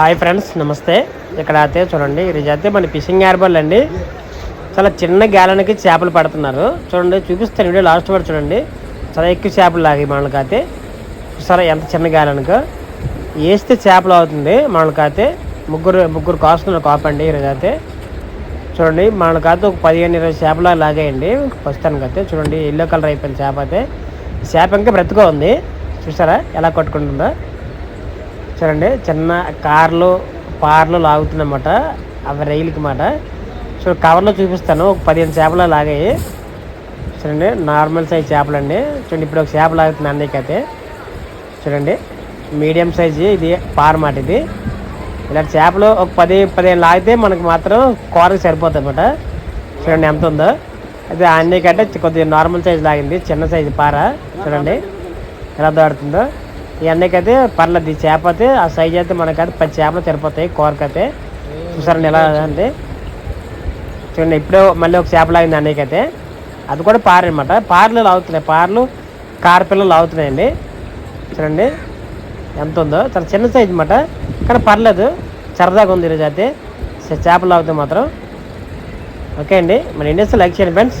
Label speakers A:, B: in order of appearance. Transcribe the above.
A: Hi friends నమస్తే. ఇక్కడ అయితే చూడండి ఇది అయితే మన ఫిషింగ్ ఏర్బల్ అండి. చాలా చిన్న గ్యాలన్కి చేపలు పడుతున్నారు. చూడండి చూపిస్తాను వీడియో లాస్ట్ వరకు చూడండి. చాలా ఎక్కువ చేపలు లాగి మనకైతే చూసారా ఎంత చిన్న గ్యాలన్కు వేస్తే చేపలు అవుతుంది మనకైతే ముగ్గురు ముగ్గురు కాస్తున్నారు కాపండి ఈరోజు అయితే చూడండి మనకైతే ఒక పదిహేను ఇరవై చేపలు లాగేయండి. ప్రస్తుతానికి అయితే చూడండి ఎల్లో కలర్ అయిపోయిన చేప అయితే. చేప ఇంకా బ్రతుకు ఉంది. చూసారా ఎలా కొట్టుకుంటుందో. చూడండి చిన్న కార్లు పార్లు లాగుతుందన్నమాట. అవి రైలుకి మాట. సో కవర్లో చూపిస్తాను. ఒక పదిహేను చేపలు లాగాయి. చూడండి నార్మల్ సైజ్ అండి చూడండి ఇప్పుడు ఒక చేప లాగుతుంది అన్నయ్యకైతే. చూడండి మీడియం సైజు ఇది పార్ మాట ఇది. ఇలాంటి చేపలు ఒక పది పదిహేను లాగితే మనకు మాత్రం కూరకి సరిపోతుంది అనమాట చూడండి ఎంత ఉందో. అది అన్నయ్యకి కంటే కొద్దిగా నార్మల్ సైజ్ లాగింది. చిన్న సైజు పార. చూడండి ఎలా దాడుతుందో ఈ అయితే పర్లేదు ఈ చేప అయితే ఆ సైజ్ అయితే మనకైతే పది చేపలు సరిపోతాయి కూరకైతే. చూసారండి ఎలా అంటే చూడండి ఇప్పుడే మళ్ళీ ఒక చేప లాగింది అన్నయ్యకి అయితే అది కూడా పార అనమాట పార్లు లాగుతున్నాయి పార్లు కార పిల్లలు లాగుతున్నాయండి. చూడండి ఎంత ఉందో. చాలా చిన్న సైజ్ అనమాట కానీ పర్లేదు. సరదాగా ఉంది ఈరోజు అయితే చేపలు లాగుతాయి మాత్రం. ఓకే అండి మన ఇండియన్స్ లైక్ చేయండి ఫ్రెండ్స్.